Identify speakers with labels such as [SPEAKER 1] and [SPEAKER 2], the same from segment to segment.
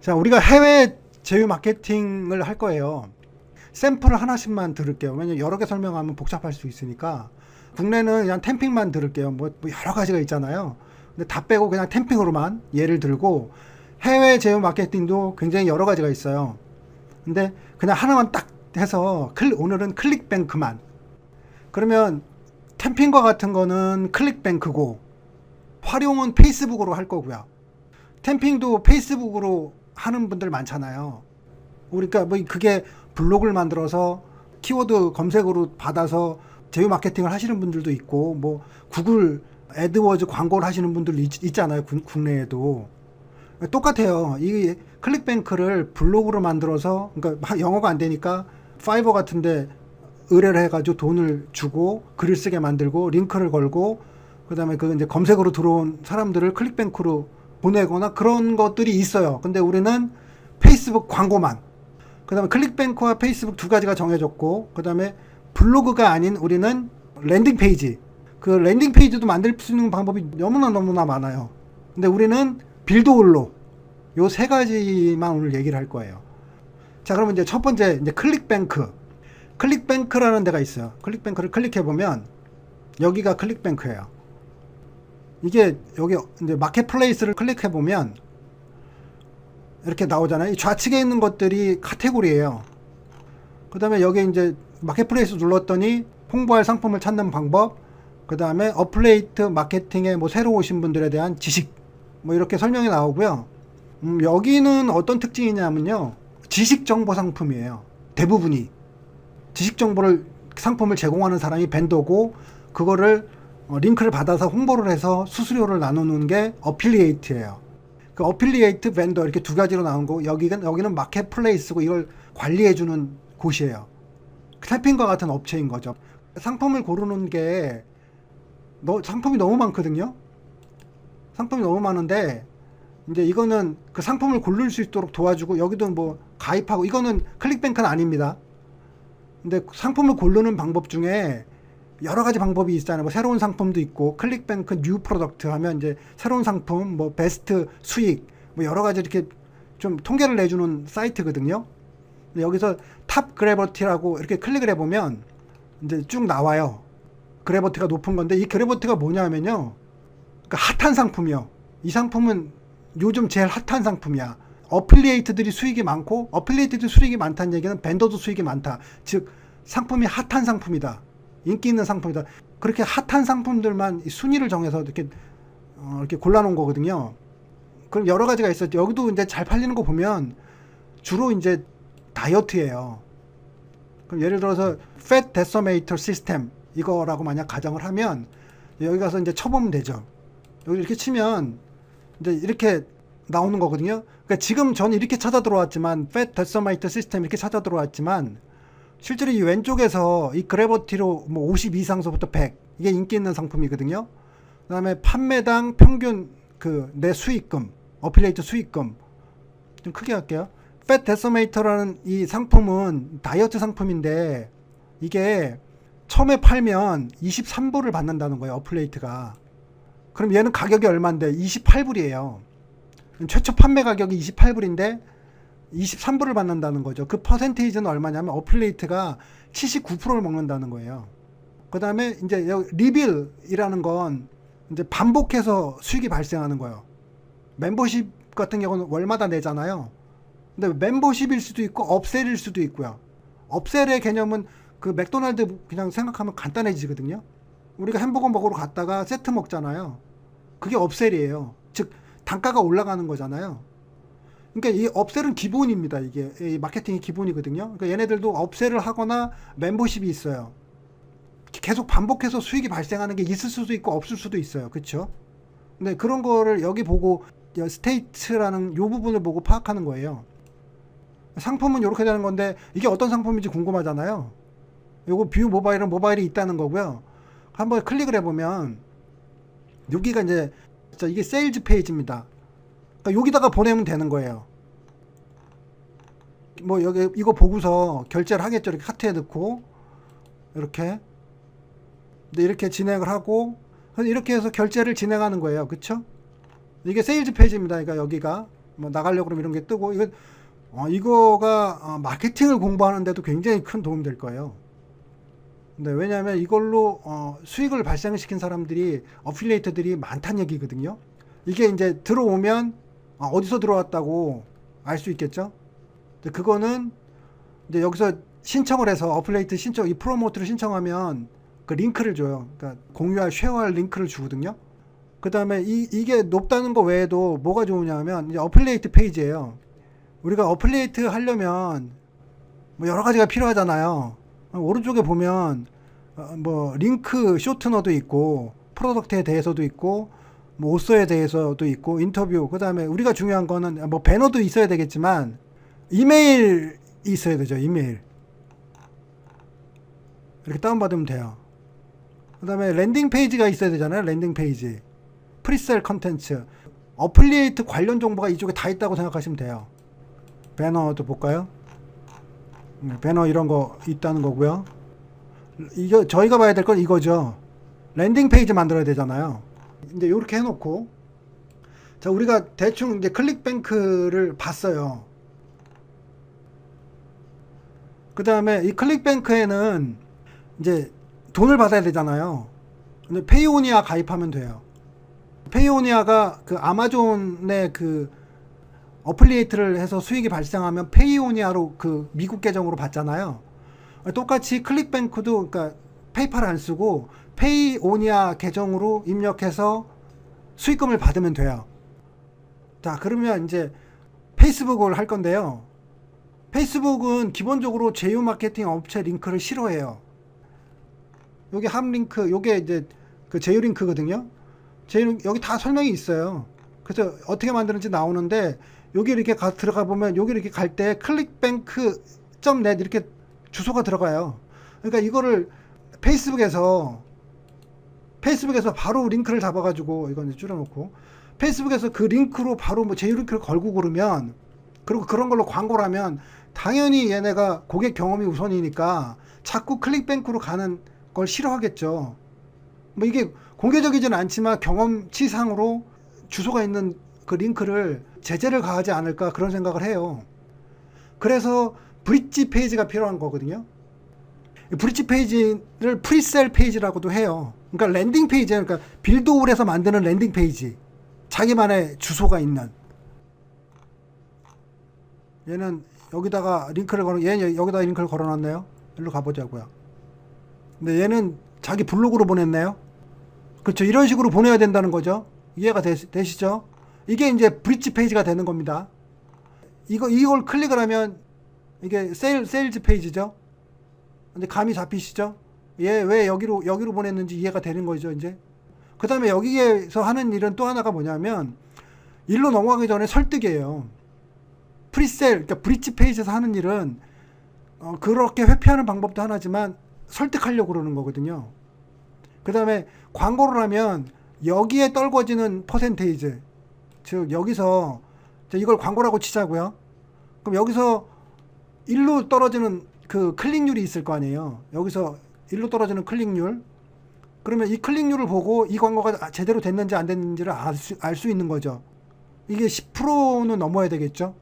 [SPEAKER 1] 자, 우리가 해외 제휴 마케팅을 할 거예요. 샘플 하나씩만 들을게요. 왜냐면 여러 개 설명하면 복잡할 수 있으니까. 국내는 그냥 템핑만 들을게요. 뭐, 뭐 여러 가지가 있잖아요. 근데 다 빼고 그냥 템핑으로만 예를 들고 해외 제휴 마케팅도 굉장히 여러 가지가 있어요. 근데 그냥 하나만 딱 해서 클, 오늘은 클릭뱅크만. 그러면 템핑과 같은 거는 클릭뱅크고 활용은 페이스북으로 할 거고요. 템핑도 페이스북으로 하는 분들 많잖아요. 그러니까 뭐 그게 블로그를 만들어서 키워드 검색으로 받아서 제휴 마케팅을 하시는 분들도 있고 뭐 구글 애드워즈 광고를 하시는 분들 있, 있잖아요. 국- 국내에도. 똑같아요. 이 클릭뱅크를 블로그로 만들어서 그러니까 하- 영어가 안 되니까 파이버 같은데 의뢰를 해가지고 돈을 주고 글을 쓰게 만들고 링크를 걸고 그다음에 그 이제 검색으로 들어온 사람들을 클릭뱅크로 보내거나 그런 것들이 있어요. 근데 우리는 페이스북 광고만. 그 다음에 클릭뱅크와 페이스북 두 가지가 정해졌고 그 다음에 블로그가 아닌 우리는 랜딩 페이지. 그 랜딩 페이지도 만들 수 있는 방법이 너무나 너무나 많아요. 근데 우리는 빌드홀로 요 세 가지만 오늘 얘기를 할 거예요. 자, 그러면 이제 첫 번째 이제 클릭뱅크. 클릭뱅크라는 데가 있어요. 클릭뱅크를 클릭해 보면 여기가 클릭뱅크예요. 이게 여기 이제 마켓플레이스를 클릭해 보면 이렇게 나오잖아요. 이 좌측에 있는 것들이 카테고리예요. 그다음에 여기 이제 마켓플레이스 눌렀더니 홍보할 상품을 찾는 방법, 그다음에 어플레이트 마케팅에 뭐 새로 오신 분들에 대한 지식 뭐 이렇게 설명이 나오고요. 음, 여기는 어떤 특징이냐면요. 지식 정보 상품이에요. 대부분이 지식 정보를 상품을 제공하는 사람이 벤더고 그거를 어, 링크를 받아서 홍보를 해서 수수료를 나누는 게 어필리에이트예요. 그 어필리에이트 벤더 이렇게 두 가지로 나온 거 여기는 여기는 마켓플레이스고 이걸 관리해 주는 곳이에요. 탭핑과 같은 업체인 거죠. 상품을 고르는 게 너, 상품이 너무 많거든요. 상품이 너무 많은데 이제 이거는 그 상품을 고를 수 있도록 도와주고 여기도 뭐 가입하고 이거는 클릭뱅크는 아닙니다. 근데 상품을 고르는 방법 중에 여러 가지 방법이 있잖아요. 뭐 새로운 상품도 있고 클릭뱅크 뉴 프로덕트 하면 이제 새로운 상품 뭐 베스트 수익 뭐 여러 가지 이렇게 좀 통계를 내주는 사이트거든요. 여기서 탑 그래버티라고 이렇게 클릭을 해보면 이제 쭉 나와요. 그래버티가 높은 건데 이 그래버티가 뭐냐면요. 그러니까 핫한 상품이요. 이 상품은 요즘 제일 핫한 상품이야. 어플리에이트들이 수익이 많고 어플리에이트들이 수익이 많다는 얘기는 벤더도 수익이 많다. 즉 상품이 핫한 상품이다. 인기 있는 상품이다. 그렇게 핫한 상품들만 이 순위를 정해서 이렇게 어, 이렇게 골라놓은 거거든요. 그럼 여러 가지가 있었죠. 여기도 이제 잘 팔리는 거 보면 주로 이제 다이어트예요. 그럼 예를 들어서 Fat Decimator System 이거라고 만약 가정을 하면 여기 가서 이제 쳐보면 되죠. 여기 이렇게 치면 이제 이렇게 나오는 거거든요. 그러니까 지금 저는 이렇게 찾아 들어왔지만 Fat Decimator System 이렇게 찾아 들어왔지만 실제로 이 왼쪽에서 이 그래버티로 뭐 50 이상서부터 100 이게 인기 있는 상품이거든요. 그다음에 판매당 평균 그 내 수익금, 어필레이트 수익금 좀 크게 할게요. 팻 데서메이터라는 이 상품은 다이어트 상품인데 이게 처음에 팔면 23불을 받는다는 거예요. 어플레이트가. 그럼 얘는 가격이 얼마인데 28불이에요. 최초 판매 가격이 28불인데 23불을 받는다는 거죠. 그 퍼센테이지는 얼마냐면 어플레이트가 79%를 먹는다는 거예요. 그 다음에 이제 리빌이라는 건 이제 반복해서 수익이 발생하는 거예요. 멤버십 같은 경우는 월마다 내잖아요. 근데 멤버십일 수도 있고 업셀일 수도 있고요. 업셀의 개념은 그 맥도날드 그냥 생각하면 간단해지거든요. 우리가 햄버거 먹으러 갔다가 세트 먹잖아요. 그게 업셀이에요. 즉 단가가 올라가는 거잖아요. 그러니까 이 업셀은 기본입니다. 이게 이 마케팅이 기본이거든요. 그러니까 얘네들도 업셀을 하거나 멤버십이 있어요. 계속 반복해서 수익이 발생하는 게 있을 수도 있고 없을 수도 있어요. 그렇죠? 근데 그런 거를 여기 보고 스테이트라는 요 부분을 보고 파악하는 거예요. 상품은 이렇게 되는 건데 이게 어떤 상품인지 궁금하잖아요. 요거 뷰 모바일은 모바일이 있다는 거고요. 한번 클릭을 해보면 여기가 이제 이게 세일즈 페이지입니다. 그러니까 여기다가 보내면 되는 거예요. 뭐 여기 이거 보고서 결제를 하겠죠. 이렇게 카트에 넣고 이렇게 근데 이렇게 진행을 하고 이렇게 해서 결제를 진행하는 거예요. 그쵸? 이게 세일즈 페이지입니다. 그러니까 여기가 뭐 나가려고 그러면 이런 게 뜨고 이거 어, 이거가 어, 마케팅을 공부하는데도 굉장히 큰 도움 될 거예요. 근데 왜냐하면 이걸로 어, 수익을 발생시킨 사람들이 어필리에이터들이 많다는 얘기거든요. 이게 이제 들어오면 아, 어디서 들어왔다고 알 수 있겠죠. 그거는 이제 여기서 신청을 해서 어플레이트 신청 이 프로모트를 신청하면 그 링크를 줘요. 그러니까 공유할 쉐어할 링크를 주거든요. 그다음에 이 이게 높다는 거 외에도 뭐가 좋으냐면 이제 어플레이트 페이지예요. 우리가 어플레이트 하려면 뭐 여러 가지가 필요하잖아요. 오른쪽에 보면 어, 뭐 링크 쇼트너도 있고 프로덕트에 대해서도 있고 뭐 오서에 대해서도 있고 인터뷰 그다음에 우리가 중요한 거는 뭐 배너도 있어야 되겠지만 이메일이 있어야 되죠. 이메일. 이렇게 다운받으면 돼요. 그다음에 랜딩 페이지가 있어야 되잖아요. 랜딩 페이지. 프리셀 컨텐츠. 어플리에이트 관련 정보가 이쪽에 다 있다고 생각하시면 돼요. 배너도 볼까요? 네, 배너 이런 거 있다는 거고요. 이거 저희가 봐야 될 건 이거죠. 랜딩 페이지 만들어야 되잖아요. 이제 이렇게 해놓고 자 우리가 대충 이제 클릭뱅크를 봤어요. 그 다음에 이 클릭뱅크에는 이제 돈을 받아야 되잖아요. 근데 페이오니아 가입하면 돼요. 페이오니아가 그 아마존의 그 어플리에이트를 해서 수익이 발생하면 페이오니아로 그 미국 계정으로 받잖아요. 똑같이 클릭뱅크도 그러니까 페이팔 안 쓰고 페이오니아 계정으로 입력해서 수익금을 받으면 돼요. 자, 그러면 이제 페이스북을 할 건데요. 페이스북은 기본적으로 제휴 마케팅 업체 링크를 싫어해요. 여기 함 링크, 요게 이제 그 제휴 링크거든요. 제휴 여기 다 설명이 있어요. 그래서 어떻게 만드는지 나오는데 여기 이렇게 가, 들어가 보면 여기 이렇게 갈 때 클릭뱅크.net 이렇게 주소가 들어가요. 그러니까 이거를 페이스북에서 페이스북에서 바로 링크를 잡아가지고 이건 줄여놓고 페이스북에서 그 링크로 바로 뭐 제휴 링크를 걸고 그러면 그리고 그런 걸로 광고를 하면 당연히 얘네가 고객 경험이 우선이니까 자꾸 클릭뱅크로 가는 걸 싫어하겠죠. 뭐 이게 공개적이진 않지만 경험치상으로 주소가 있는 그 링크를 제재를 가하지 않을까 그런 생각을 해요. 그래서 브릿지 페이지가 필요한 거거든요. 이 브릿지 페이지를 프리셀 페이지라고도 해요. 그러니까 랜딩 페이지, 그러니까 빌드홀에서 만드는 랜딩 페이지. 자기만의 주소가 있는. 얘는 여기다가 링크를 걸어, 얘는 여기다 링크를 걸어놨네요. 일로 가보자고요. 근데 얘는 자기 블로그로 보냈네요. 그렇죠. 이런 식으로 보내야 된다는 거죠. 이해가 되, 되시죠? 이게 이제 브릿지 페이지가 되는 겁니다. 이거, 이걸 클릭을 하면 이게 세일, 세일즈 페이지죠. 근데 감이 잡히시죠? 얘왜 여기로, 여기로 보냈는지 이해가 되는 거죠, 이제. 그 다음에 여기에서 하는 일은 또 하나가 뭐냐면, 일로 넘어가기 전에 설득이에요. 프리셀, 그러니까 브릿지 페이지에서 하는 일은, 어, 그렇게 회피하는 방법도 하나지만, 설득하려고 그러는 거거든요. 그 다음에 광고를 하면, 여기에 떨궈지는 퍼센테이지, 즉, 여기서, 자, 이걸 광고라고 치자고요. 그럼 여기서 일로 떨어지는 그 클릭률이 있을 거 아니에요. 여기서 일로 떨어지는 클릭률. 그러면 이 클릭률을 보고 이 광고가 제대로 됐는지 안 됐는지를 알수 알수 있는 거죠. 이게 10%는 넘어야 되겠죠.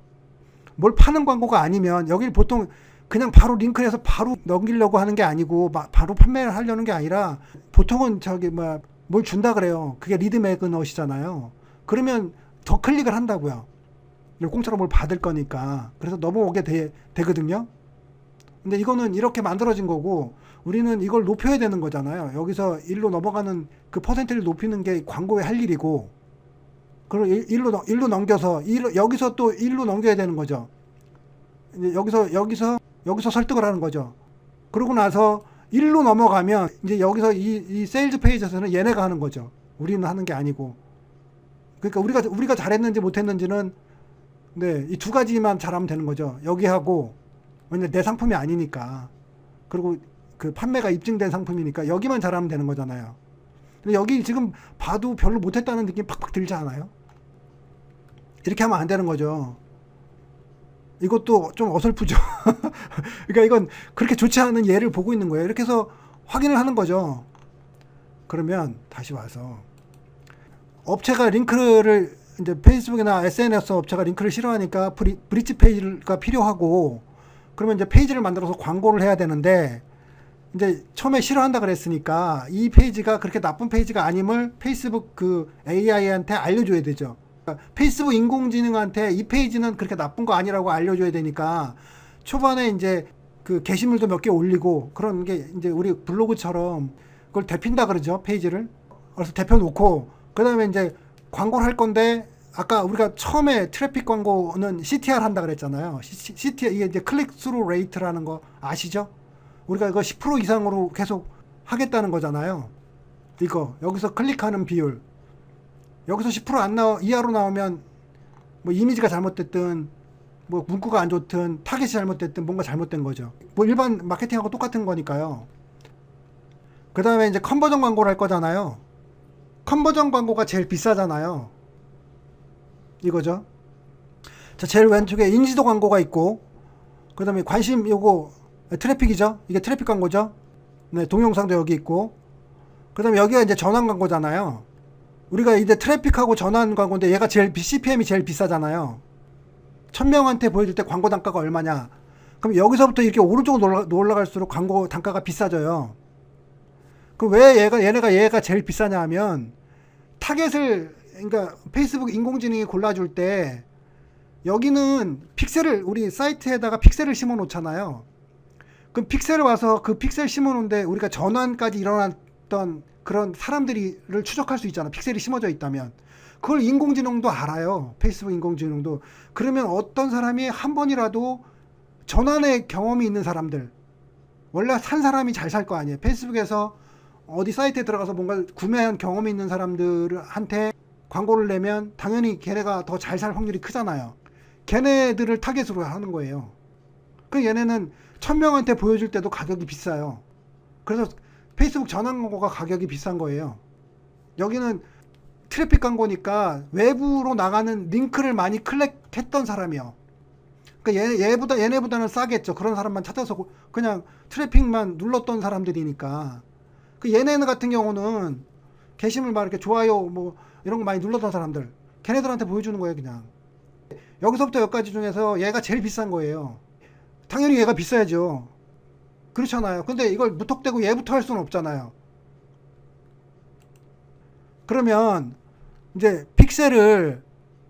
[SPEAKER 1] 뭘 파는 광고가 아니면 여기 보통 그냥 바로 링크를 해서 바로 넘기려고 하는 게 아니고 마- 바로 판매를 하려는 게 아니라 보통은 저기 뭐 뭘 준다 그래요. 그게 리드 매그넛이잖아요. 그러면 더 클릭을 한다고요. 공짜로 뭘 받을 거니까. 그래서 넘어오게 되, 되거든요. 근데 이거는 이렇게 만들어진 거고 우리는 이걸 높여야 되는 거잖아요. 여기서 일로 넘어가는 그 퍼센트를 높이는 게 광고의 할 일이고 그리고 일- 일로 넘- 일로 넘겨서 일로, 여기서 또 일로 넘겨야 되는 거죠. 이제 여기서 여기서 여기서 설득을 하는 거죠. 그러고 나서 일로 넘어가면 이제 여기서 이, 이 세일즈 페이지에서는 얘네가 하는 거죠. 우리는 하는 게 아니고. 그러니까 우리가 우리가 잘했는지 못했는지는 네, 이 두 가지만 잘하면 되는 거죠. 여기 하고 왜냐 내 상품이 아니니까. 그리고 그 판매가 입증된 상품이니까 여기만 잘하면 되는 거잖아요. 근데 여기 지금 봐도 별로 못했다는 느낌 팍팍 들지 않아요? 이렇게 하면 안 되는 거죠. 이것도 좀 어설프죠. 그러니까 이건 그렇게 좋지 않은 예를 보고 있는 거예요. 이렇게 해서 확인을 하는 거죠. 그러면 다시 와서 업체가 링크를 이제 페이스북이나 SNS 업체가 링크를 싫어하니까 브리, 브릿지 페이지가 필요하고 그러면 이제 페이지를 만들어서 광고를 해야 되는데 이제 처음에 싫어한다 그랬으니까 이 페이지가 그렇게 나쁜 페이지가 아님을 페이스북 그 AI한테 알려줘야 되죠. 그러니까 페이스북 인공지능한테 이 페이지는 그렇게 나쁜 거 아니라고 알려줘야 되니까 초반에 이제 그 게시물도 몇 개 올리고 그런 게 이제 우리 블로그처럼 그걸 대핀다 그러죠 페이지를 그래서 대표 놓고 그 다음에 이제 광고를 할 건데 아까 우리가 처음에 트래픽 광고는 CTR 한다 그랬잖아요 CTR 이게 이제 클릭 스루 레이트라는 거 아시죠? 우리가 이거 10% 이상으로 계속 하겠다는 거잖아요. 이거 여기서 클릭하는 비율 여기서 10%안 나와 이하로 나오면 뭐 이미지가 잘못됐든 뭐 문구가 안 좋든 타겟이 잘못됐든 뭔가 잘못된 거죠. 뭐 일반 마케팅하고 똑같은 거니까요. 그 다음에 이제 컨버전 광고를 할 거잖아요. 컨버전 광고가 제일 비싸잖아요. 이거죠. 자, 제일 왼쪽에 인지도 광고가 있고, 그 다음에 관심 요거 트래픽이죠. 이게 트래픽 광고죠. 네, 동영상도 여기 있고, 그 다음에 여기가 이제 전환 광고잖아요. 우리가 이제 트래픽하고 전환 광고인데 얘가 제일 비- CPM이 제일 비싸잖아요. 천 명한테 보여줄 때 광고 단가가 얼마냐? 그럼 여기서부터 이렇게 오른쪽으로 올라, 올라갈수록 광고 단가가 비싸져요. 그왜 얘가 얘네가 얘가 제일 비싸냐 하면 타겟을 그러니까 페이스북 인공지능이 골라줄 때 여기는 픽셀을 우리 사이트에다가 픽셀을 심어 놓잖아요. 그럼 픽셀을 와서 그 픽셀 심어 놓은데 우리가 전환까지 일어났던 그런 사람들이를 추적할 수 있잖아. 픽셀이 심어져 있다면. 그걸 인공지능도 알아요. 페이스북 인공지능도. 그러면 어떤 사람이 한 번이라도 전환의 경험이 있는 사람들. 원래 산 사람이 잘 살 거 아니에요. 페이스북에서 어디 사이트에 들어가서 뭔가 구매한 경험이 있는 사람들한테 광고를 내면 당연히 걔네가 더 잘 살 확률이 크잖아요. 걔네들을 타겟으로 하는 거예요. 그 얘네는 천 명한테 보여줄 때도 가격이 비싸요. 그래서 페이스북 전환 광고가 가격이 비싼 거예요. 여기는 트래픽 광고니까 외부로 나가는 링크를 많이 클릭했던 사람이요. 그러니까 얘, 얘보다 얘네보다는 싸겠죠. 그런 사람만 찾아서 고- 그냥 트래픽만 눌렀던 사람들이니까. 그 얘네는 같은 경우는 게시물 막 이렇게 좋아요 뭐 이런 거 많이 눌렀던 사람들. 걔네들한테 보여주는 거예요 그냥. 여기서부터 여기까지 중에서 얘가 제일 비싼 거예요. 당연히 얘가 비싸야죠. 그렇잖아요. 근데 이걸 무턱대고 얘부터 할 수는 없잖아요. 그러면 이제 픽셀을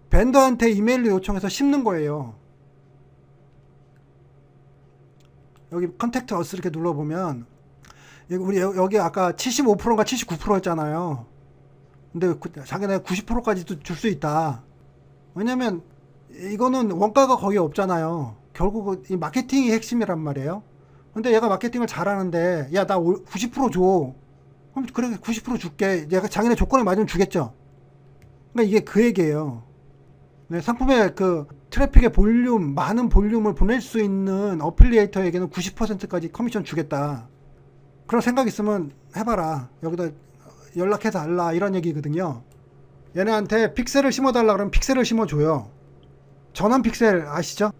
[SPEAKER 1] 벤더한테 이메일로 요청해서 심는 거예요. 여기 컨택트 어스 이렇게 눌러보면 우리 여- 여기 아까 75%인가 79%였잖아요. 근데 그- 자기네 90%까지도 줄 수 있다. 왜냐면 이거는 원가가 거의 없잖아요. 결국 이 마케팅이 핵심이란 말이에요. 근데 얘가 마케팅을 잘하는데 야 나 90% 줘. 그럼 그래 90% 줄게. 얘가 자기네 조건에 맞으면 주겠죠. 그러니까 이게 그 얘기예요. 네, 상품의 그 트래픽의 볼륨, 많은 볼륨을 보낼 수 있는 어플리에이터에게는 90%까지 커미션 주겠다. 그런 생각 있으면 해봐라. 여기다 연락해서 알라. 이런 얘기거든요. 얘네한테 픽셀을 심어 달라 그러면 픽셀을 심어 줘요. 전환 픽셀 아시죠?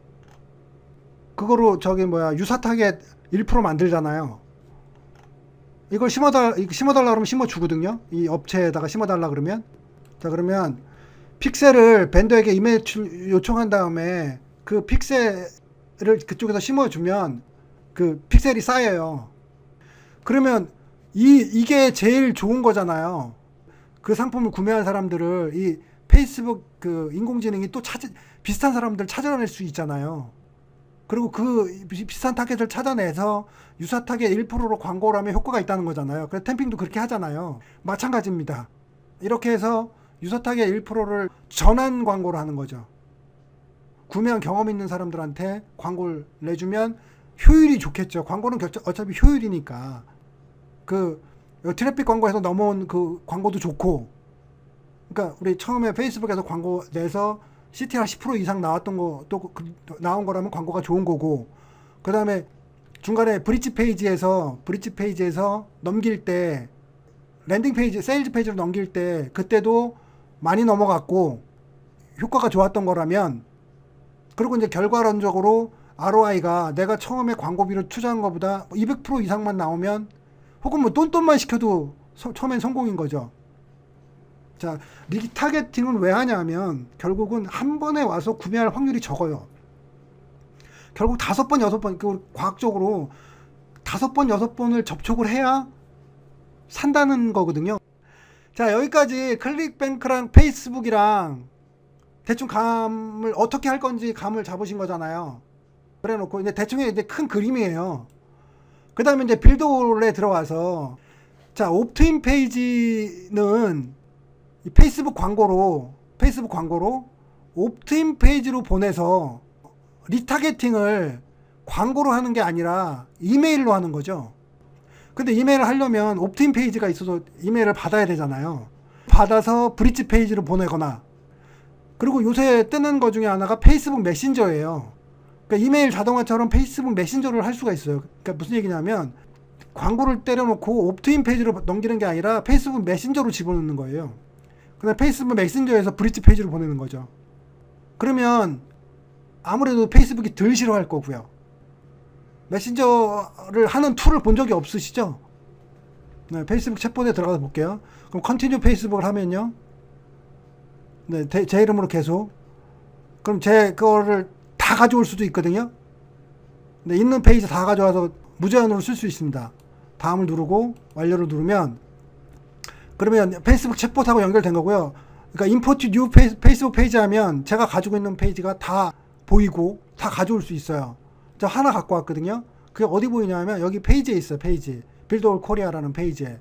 [SPEAKER 1] 그거로 저기 뭐야 유사 타겟 1% 만들잖아요. 이걸 심어달 심어달라 그러면 심어 주거든요. 이 업체에다가 심어달라 그러면 자 그러면 픽셀을 밴더에게 출- 요청한 다음에 그 픽셀을 그쪽에서 심어주면 그 픽셀이 쌓여요. 그러면 이 이게 제일 좋은 거잖아요. 그 상품을 구매한 사람들을 이 페이스북 그 인공지능이 또 찾아 비슷한 사람들 찾아낼 수 있잖아요. 그리고 그 비- 비슷한 타겟을 찾아내서 유사 타겟 1%로 광고를 하면 효과가 있다는 거잖아요. 그래서 템핑도 그렇게 하잖아요. 마찬가지입니다. 이렇게 해서 유사 타겟 1%를 전환 광고를 하는 거죠. 구매한 경험 있는 사람들한테 광고를 내주면 효율이 좋겠죠. 광고는 결- 어차피 효율이니까. 그 트래픽 광고에서 넘어온 그 광고도 좋고. 그러니까 우리 처음에 페이스북에서 광고 내서 CTR 10% 이상 나왔던 거또 그, 나온 거라면 광고가 좋은 거고. 그다음에 중간에 브릿지 페이지에서 브릿지 페이지에서 넘길 때 랜딩 페이지, 세일즈 페이지로 넘길 때 그때도 많이 넘어갔고 효과가 좋았던 거라면 그리고 이제 결과론적으로 ROI가 내가 처음에 광고비를 투자한 것보다 200% 이상만 나오면 혹은 뭐 똔똔만 시켜도 서- 처음엔 성공인 거죠. 자, 리타겟팅은 왜 하냐면 결국은 한 번에 와서 구매할 확률이 적어요. 결국 다섯 번, 여섯 번, 그 과학적으로 다섯 번, 여섯 번을 접촉을 해야 산다는 거거든요. 자, 여기까지 클릭뱅크랑 페이스북이랑 대충 감을 어떻게 할 건지 감을 잡으신 거잖아요. 그래 놓고 이제 대충의 이제 큰 그림이에요. 그 다음에 이제 빌드홀에 들어와서 자, 옵트인 페이지는 이 페이스북 광고로 페이스북 광고로 옵트인 페이지로 보내서 리타겟팅을 광고로 하는 게 아니라 이메일로 하는 거죠. 근데 이메일을 하려면 옵트인 페이지가 있어서 이메일을 받아야 되잖아요. 받아서 브릿지 페이지로 보내거나 그리고 요새 뜨는 거 중에 하나가 페이스북 메신저예요. 그러니까 이메일 자동화처럼 페이스북 메신저를 할 수가 있어요. 그러니까 무슨 얘기냐면 광고를 때려놓고 옵트인 페이지로 넘기는 게 아니라 페이스북 메신저로 집어넣는 거예요. 그다음 페이스북 메신저에서 브릿지 페이지로 보내는 거죠. 그러면 아무래도 페이스북이 덜 싫어할 거고요. 메신저를 하는 툴을 본 적이 없으시죠? 네, 페이스북 챗봇에 들어가서 볼게요. 그럼 컨티뉴 페이스북을 하면요. 네, 대- 제 이름으로 계속. 그럼 제 그거를 다 가져올 수도 있거든요. 네, 있는 페이지 다 가져와서 무제한으로 쓸 수 있습니다. 다음을 누르고 완료를 누르면 그러면 페이스북 챗봇하고 연결된 거고요. 그러니까 임포트 뉴 페이스북 페이지 하면 제가 가지고 있는 페이지가 다 보이고 다 가져올 수 있어요. 저 하나 갖고 왔거든요. 그게 어디 보이냐면 여기 페이지에 있어요. 페이지. 빌드 올 코리아라는 페이지에.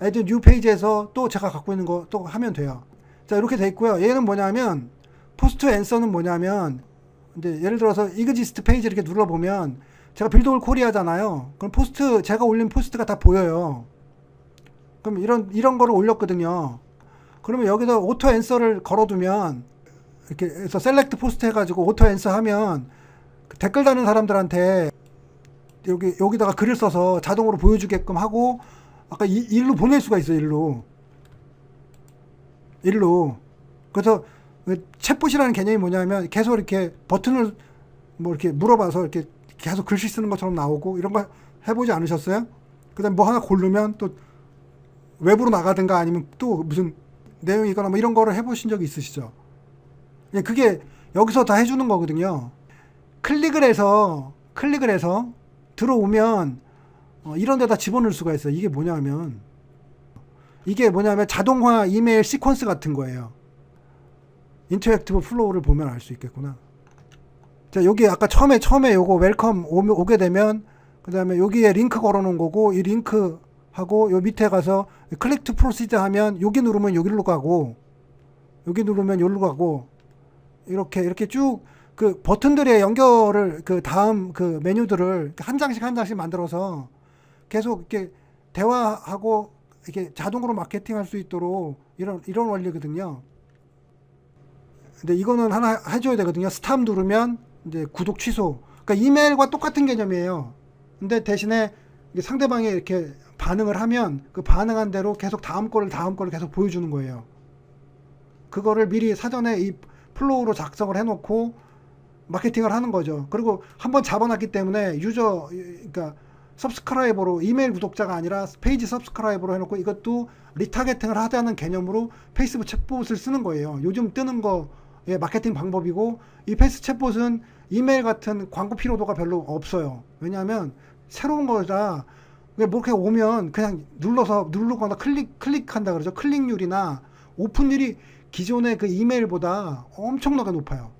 [SPEAKER 1] 애들 뉴 페이지에서 또 제가 갖고 있는 거 또 하면 돼요. 자, 이렇게 돼 있고요. 얘는 뭐냐면 포스트 앤서는 뭐냐면 이제 예를 들어서 이그지스트 페이지 이렇게 눌러 보면 제가 빌드올 코리아잖아요. 그럼 포스트 제가 올린 포스트가 다 보여요. 그럼 이런 이런 거를 올렸거든요. 그러면 여기서 오토 앤서를 걸어두면 이렇게 해서 셀렉트 포스트 해가지고 오토 앤서 하면 그 댓글 다는 사람들한테 여기 여기다가 글을 써서 자동으로 보여주게끔 하고 아까 이, 일로 보낼 수가 있어요 일로 일로 그래서 그 챗봇이라는 개념이 뭐냐면 계속 이렇게 버튼을 뭐 이렇게 물어봐서 이렇게 계속 글씨 쓰는 것처럼 나오고 이런 거 해보지 않으셨어요? 그다음 뭐 하나 고르면 또 외부로 나가든가 아니면 또 무슨 내용이거나 뭐 이런 거를 해보신 적이 있으시죠? 예, 그게 여기서 다 해주는 거거든요. 클릭을 해서 클릭을 해서 들어오면 어, 이런 데다 집어넣을 수가 있어요. 이게 뭐냐면 이게 뭐냐면 자동화 이메일 시퀀스 같은 거예요. 인터랙티브 플로우를 보면 알 수 있겠구나. 자, 여기 아까 처음에 처음에 요거 웰컴 오면- 오게 되면 그다음에 여기에 링크 걸어 놓은 거고 이 링크 하고 요 밑에 가서 클릭 투 프로시드 하면 여기 누르면 여기로 가고 여기 누르면 여기로 가고 이렇게 이렇게 쭉 그 버튼들의 연결을 그 다음 그 메뉴들을 한 장씩 한 장씩 만들어서 계속 이렇게 대화하고 이렇게 자동으로 마케팅할 수 있도록 이런 이런 원리거든요. 근데 이거는 하나 해줘야 되거든요. 스탑 누르면 이제 구독 취소. 그러니까 이메일과 똑같은 개념이에요. 근데 대신에 상대방이 이렇게 반응을 하면 그 반응한 대로 계속 다음 거를 다음 거를 계속 보여주는 거예요. 그거를 미리 사전에 이 플로우로 작성을 해놓고 마케팅을 하는 거죠. 그리고 한번 잡아놨기 때문에 유저 그러니까 서브스크라이버로 이메일 구독자가 아니라 페이지 서브스크라이버로 해놓고 이것도 리타겟팅을 하자는 개념으로 페이스북 챗봇을 쓰는 거예요. 요즘 뜨는 거 의 마케팅 방법이고 이 페이스 챗봇은 이메일 같은 광고 피로도가 별로 없어요. 왜냐하면 새로운 그냥 뭐 이렇게 오면 그냥 눌러서 누르거나 클릭 클릭한다 그러죠. 클릭률이나 오픈율이 기존의 그 이메일보다 엄청나게 높아요.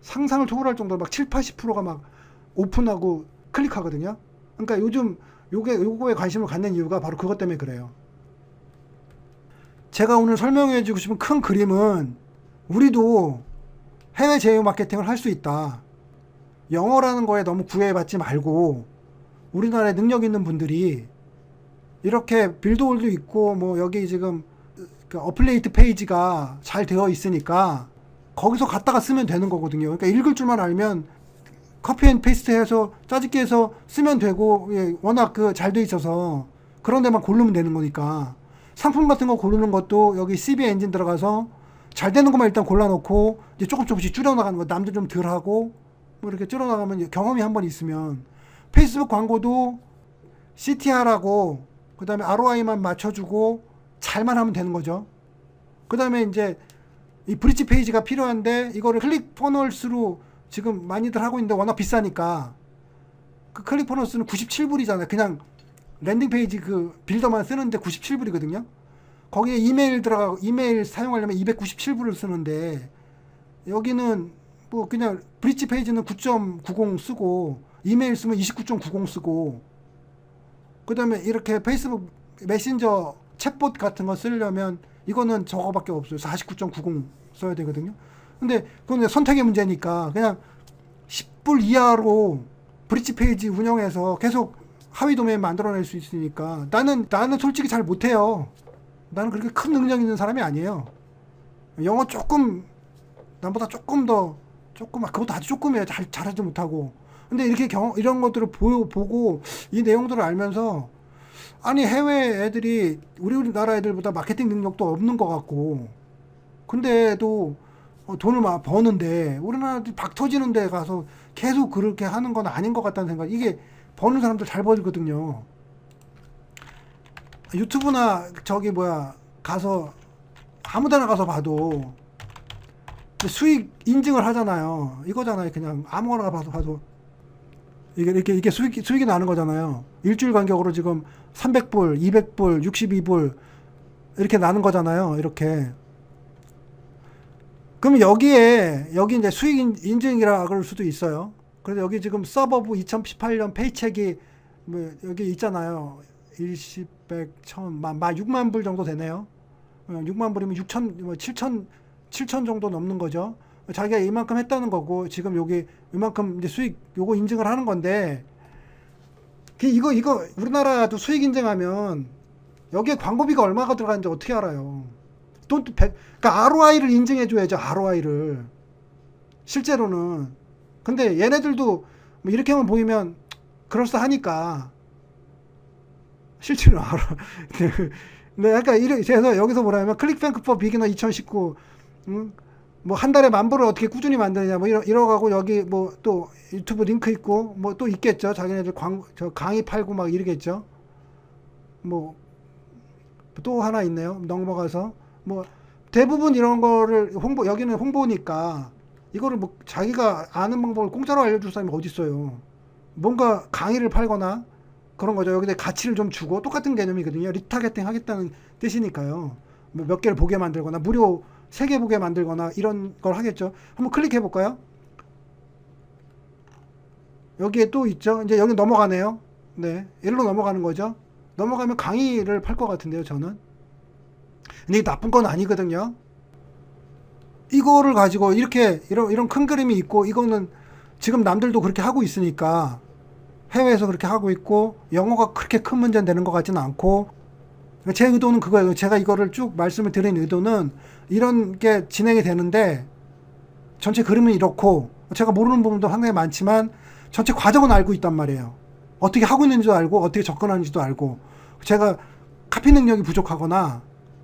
[SPEAKER 1] 상상을 초월할 정도로 막 7, 80%가 막 오픈하고 클릭하거든요. 그러니까 요즘 요게 요거에 관심을 갖는 이유가 바로 그것 때문에 그래요. 제가 오늘 설명해 주고 싶은 큰 그림은 우리도 해외 제휴 마케팅을 할 수 있다. 영어라는 거에 너무 구애받지 말고 우리나라에 능력 있는 분들이 이렇게 빌드홀도 있고 뭐 여기 지금 그 어플레이트 페이지가 잘 되어 있으니까 거기서 갖다가 쓰면 되는 거거든요. 그러니까 읽을 줄만 알면 커피 앤 페이스트 해서 짜집기 해서 쓰면 되고 예, 워낙 그 잘 돼 있어서 그런 데만 고르면 되는 거니까 상품 같은 거 고르는 것도 여기 CB 엔진 들어가서 잘 되는 것만 일단 골라놓고 이제 조금 조금씩 줄여나가는 거 남들 좀 덜 하고 뭐 이렇게 줄여나가면 경험이 한 번 있으면 페이스북 광고도 CTR하고 그 다음에 ROI만 맞춰주고 잘만 하면 되는 거죠. 그 다음에 이제 이 브릿지 페이지가 필요한데 이거를 클릭 퍼널스로 지금 많이들 하고 있는데 워낙 비싸니까 그 클릭 퍼널스는 97불이잖아요. 그냥 랜딩 페이지 그 빌더만 쓰는데 97불이거든요. 거기에 이메일 들어가고 이메일 사용하려면 297불을 쓰는데 여기는 뭐 그냥 브릿지 페이지는 9.90 쓰고 이메일 쓰면 29.90 쓰고 그다음에 이렇게 페이스북 메신저 챗봇 같은 거 쓰려면 이거는 저거밖에 없어요. 49.90 써야 되거든요. 근데 그건 선택의 문제니까 그냥 10불 이하로 브릿지 페이지 운영해서 계속 하위 도메인 만들어낼 수 있으니까 나는 나는 솔직히 잘 못해요. 나는 그렇게 큰 능력 있는 사람이 아니에요. 영어 조금 남보다 조금 더 조금 아, 그것도 아주 조금이에요. 잘 잘하지 못하고. 근데 이렇게 경 이런 것들을 보, 보고 이 내용들을 알면서 아니 해외 애들이 우리 우리나라 애들보다 마케팅 능력도 없는 것 같고 근데도 어, 돈을 막 버는데 우리나라 박 터지는 데 가서 계속 그렇게 하는 건 아닌 것 같다는 생각 이게 버는 사람들 잘 벌거든요 유튜브나 저기 뭐야 가서 아무데나 가서 봐도 수익 인증을 하잖아요 이거잖아요 그냥 아무거나 봐서 봐도 이게 이렇게 이게 수익 수익이 나는 거잖아요. 일주일 간격으로 지금 300불, 200불, 62불 이렇게 나는 거잖아요. 이렇게. 그럼 여기에 여기 이제 수익 인- 인증이라 그럴 수도 있어요. 그래서 여기 지금 서버부 2018년 페이첵이 뭐 여기 있잖아요. 일십, 백, 천, 만, 만 6만 불 정도 되네요. 어, 6만 불이면 6천, 뭐 7천, 7천 정도 넘는 거죠. 자기가 이만큼 했다는 거고 지금 여기 이만큼 이제 수익 요거 인증을 하는 건데 그 이거 이거 우리나라도 수익 인증하면 여기에 광고비가 얼마가 들어가는지 어떻게 알아요? 돈 그러니까 ROI를 인증해 줘야죠 ROI를 실제로는 근데 얘네들도 뭐 이렇게만 보이면 그럴싸하니까 실제로 알아. 네, 약간 이래 그래서 여기서 뭐라면 클릭뱅크법 비기너 2019 음? 뭐한 달에 만 불을 어떻게 꾸준히 만드느냐 뭐 이러 이러가고 여기 뭐 또 유튜브 링크 있고 뭐 또 있겠죠. 자기네들 광 저 강의 팔고 막 이러겠죠. 뭐 또 하나 있네요. 넘어가서. 뭐 대부분 이런 거를 홍보 여기는 홍보니까 이거를 뭐 자기가 아는 방법을 공짜로 알려줄 사람이 어디 있어요? 뭔가 강의를 팔거나 그런 거죠 여기다 가치를 좀 주고 똑같은 개념이거든요 리타겟팅 하겠다는 뜻이니까요 뭐 몇 개를 보게 만들거나 무료 세 개 보게 만들거나 이런 걸 하겠죠. 한번 클릭해 볼까요? 여기에 또 있죠. 이제 여기 넘어가네요. 네. 일로 넘어가는 거죠. 넘어가면 강의를 팔 것 같은데요, 저는. 근데 이게 나쁜 건 아니거든요. 이거를 가지고 이렇게 이런 이런 큰 그림이 있고 이거는 지금 남들도 그렇게 하고 있으니까 해외에서 그렇게 하고 있고 영어가 그렇게 큰 문제는 되는 것 같지는 않고 제 의도는 그거예요. 제가 이거를 쭉 말씀을 드린 의도는 이런 게 진행이 되는데 전체 그림은 이렇고 제가 모르는 부분도 상당히 많지만 전체 과정은 알고 있단 말이에요. 어떻게 하고 있는지도 알고 어떻게 접근하는지도 알고 제가 카피 능력이 부족하거나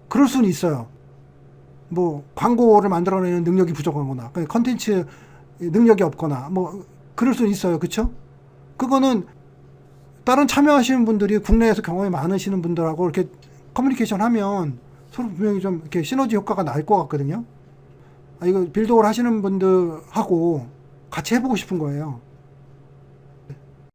[SPEAKER 1] 그럴 수는 있어요. 뭐 광고를 만들어내는 능력이 부족하거나 그냥 컨텐츠 능력이 없거나 뭐 그럴 수는 있어요. 그렇죠? 그거는 다른 참여하시는 분들이 국내에서 경험이 많으시는 분들하고 이렇게 커뮤니케이션 하면 서로 분명히 좀 이렇게 시너지 효과가 날 것 같거든요. 아, 이거 빌드업을 하시는 분들하고 같이 해보고 싶은 거예요.